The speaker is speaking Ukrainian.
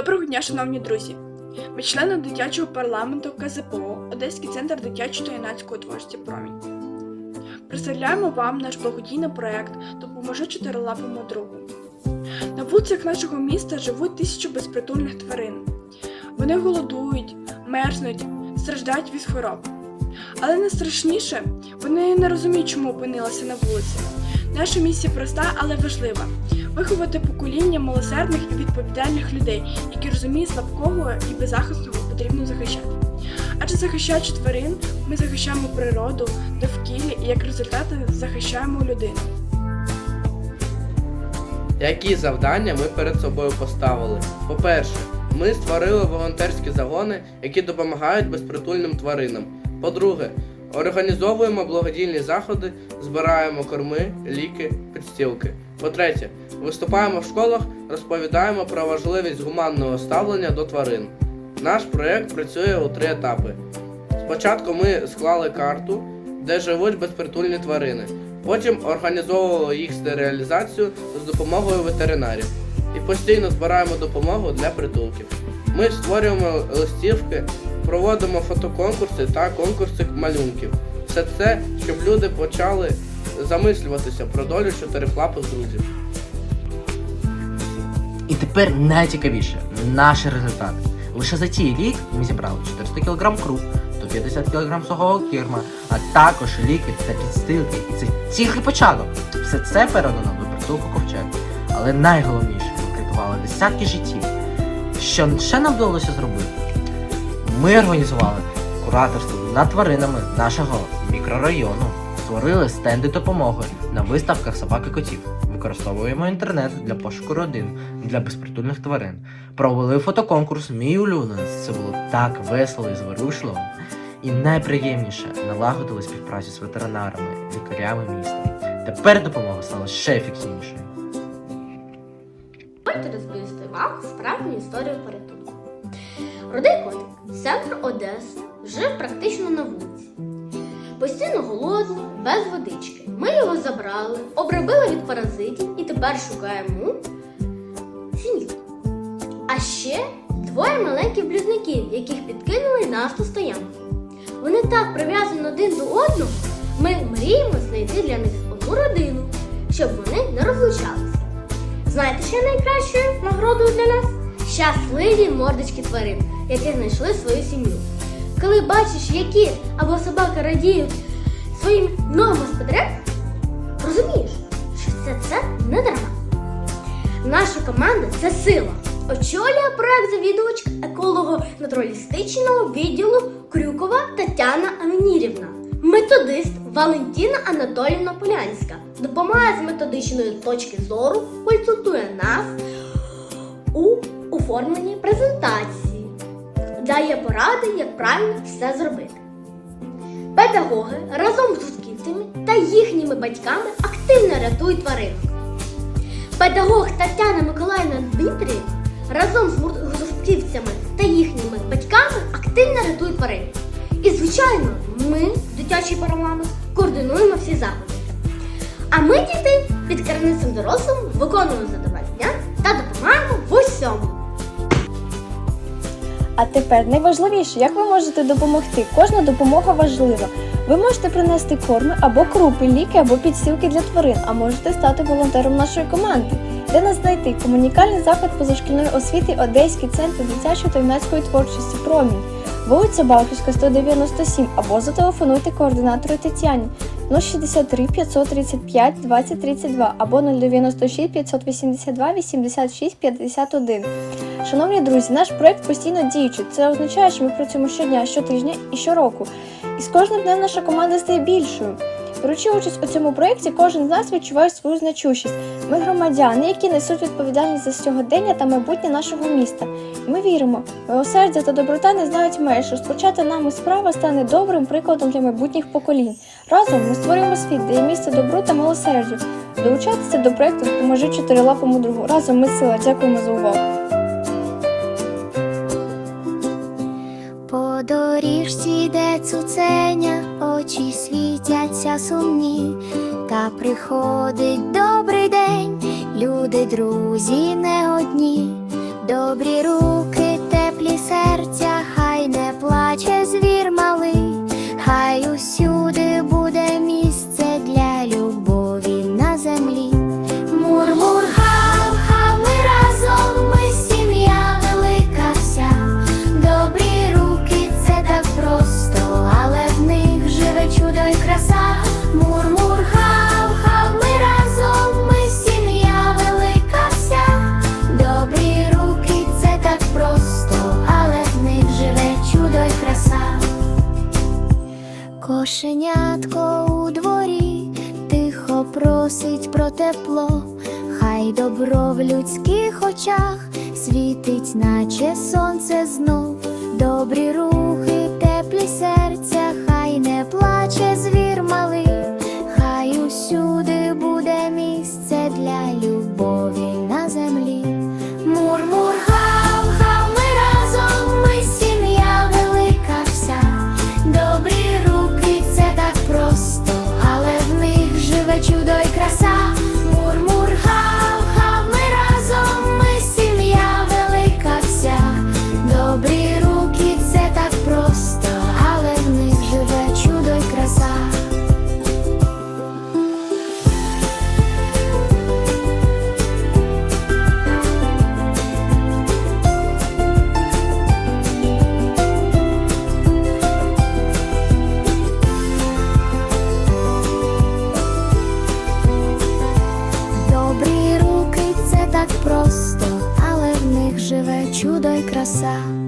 Доброго дня, шановні друзі! Ми члени дитячого парламенту КЗПО, Одеський центр дитячої та юнацької творчості Промінь. Представляємо вам наш благодійний проект Допоможи чотирилапому другу. На вулицях нашого міста живуть тисячі безпритульних тварин. Вони голодують, мерзнуть, страждають від хвороб. Але найстрашніше, вони не розуміють, чому опинилися на вулиці. Наша місія проста, але важлива виховати покоління милосердних і відповідальних людей, які розуміють слабкого і беззахисного потрібно захищати. Адже захищаючи тварин, ми захищаємо природу, довкілля і як результат захищаємо людину. Які завдання ми перед собою поставили? По-перше, ми створили волонтерські загони, які допомагають безпритульним тваринам. По-друге, організовуємо благодійні заходи, збираємо корми, ліки, підстілки. По-третє, виступаємо в школах, розповідаємо про важливість гуманного ставлення до тварин. Наш проєкт працює у три етапи. Спочатку ми склали карту, де живуть безпритульні тварини. Потім організовували їх стерилізацію з допомогою ветеринарів і постійно збираємо допомогу для притулків. Ми створюємо листівки, проводимо фотоконкурси та конкурси малюнків. Все це, щоб люди почали замислюватися про долю чотирихлапих друзів. І тепер найцікавіше наші результати. Лише за цей рік ми зібрали 400 кг круп, 150 кг сухого кірма, а також ліки та підстилки. Це тільки початок. Все це передано до притулку ковчег. Але найголовніше, ми врятували десятки життів. Що ще нам вдалося зробити? Ми організували кураторство над тваринами нашого мікрорайону, створили стенди допомоги на виставках собак і котів. Використовуємо інтернет для пошуку родин для безпритульних тварин. Провели фотоконкурс Мій улюбленець. Це було так весело і зворушливо. І найприємніше налагодили співпрацю з ветеринарами, лікарями міста. Тепер допомога стала ще ефективнішою. Дозвольте розповісти вам справжню історію порятунку. Рудий котик з центру Одеси жив практично на вулиці. Постійно голодний, без водички. Ми його забрали, обробили від паразитів і тепер шукаємо сім'ю. А ще двоє маленьких близнюків, яких підкинули на автостоянку. Вони так прив'язані один до одного, ми мріємо знайти для них одну родину, щоб вони не розлучалися. Знаєте, що найкращою нагородою для нас? Щасливі мордочки тварин, які знайшли свою сім'ю. Коли бачиш, які або собака радіють своїм новим господарям, розумієш, що це, це не дарма. Наша команда це сила. Очолює проект завідувач еколого-натуралістичного відділу Крюкова Тетяна Амінірівна. Методист Валентина Анатолівна Полянська допомагає з методичної точки зору, консультує нас у оформленні презентації, дає поради, як правильно все зробити. Педагоги разом з гуртківцями та їхніми батьками активно рятують тваринок. Педагог Тетяна Миколаївна Дмитрієва разом з гуртківцями та їхніми батьками активно рятують тварин. І, звичайно, ми, дитячий парламент, координуємо всі заходи. А ми, діти, під керівництвом дорослим виконуємо завдання та допомагаємо в усьому. А тепер найважливіше, як ви можете допомогти. Кожна допомога важлива. Ви можете принести корми або крупи, ліки або підстілки для тварин, а можете стати волонтером нашої команди. Де нас знайти? Комунікальний заклад позашкільної освіти Одеський центр дитячої та юнацької творчості Промінь, вулиця Балтівська, 197, або зателефонуйте координатору Тетяні 063 535 20 32 або 096 582 86 51. Шановні друзі, наш проект постійно діючий. Це означає, що ми працюємо щодня, щотижня і щороку. І з кожним днем наша команда стає більшою. Беручи участь у цьому проєкті, кожен з нас відчуває свою значущість. Ми громадяни, які несуть відповідальність за сьогодення та майбутнє нашого міста. Ми віримо, милосердя та доброта не знають меж. Розпочати нами справа стане добрим прикладом для майбутніх поколінь. Разом ми створюємо світ, де є місце добру та милосердю. Долучайтеся до проєкту Допоможи чотирилапому другу. Разом ми сила. Дякуємо за увагу. По доріжці йде очі дивляться сумні, та приходить добрий день, люди, друзі, не одні, добрі руки, теплі серця, хай не плаче звір. Мишенятко у дворі тихо просить про тепло, хай добро в людських очах світить, наче сонце знов, добрі рухи. casa.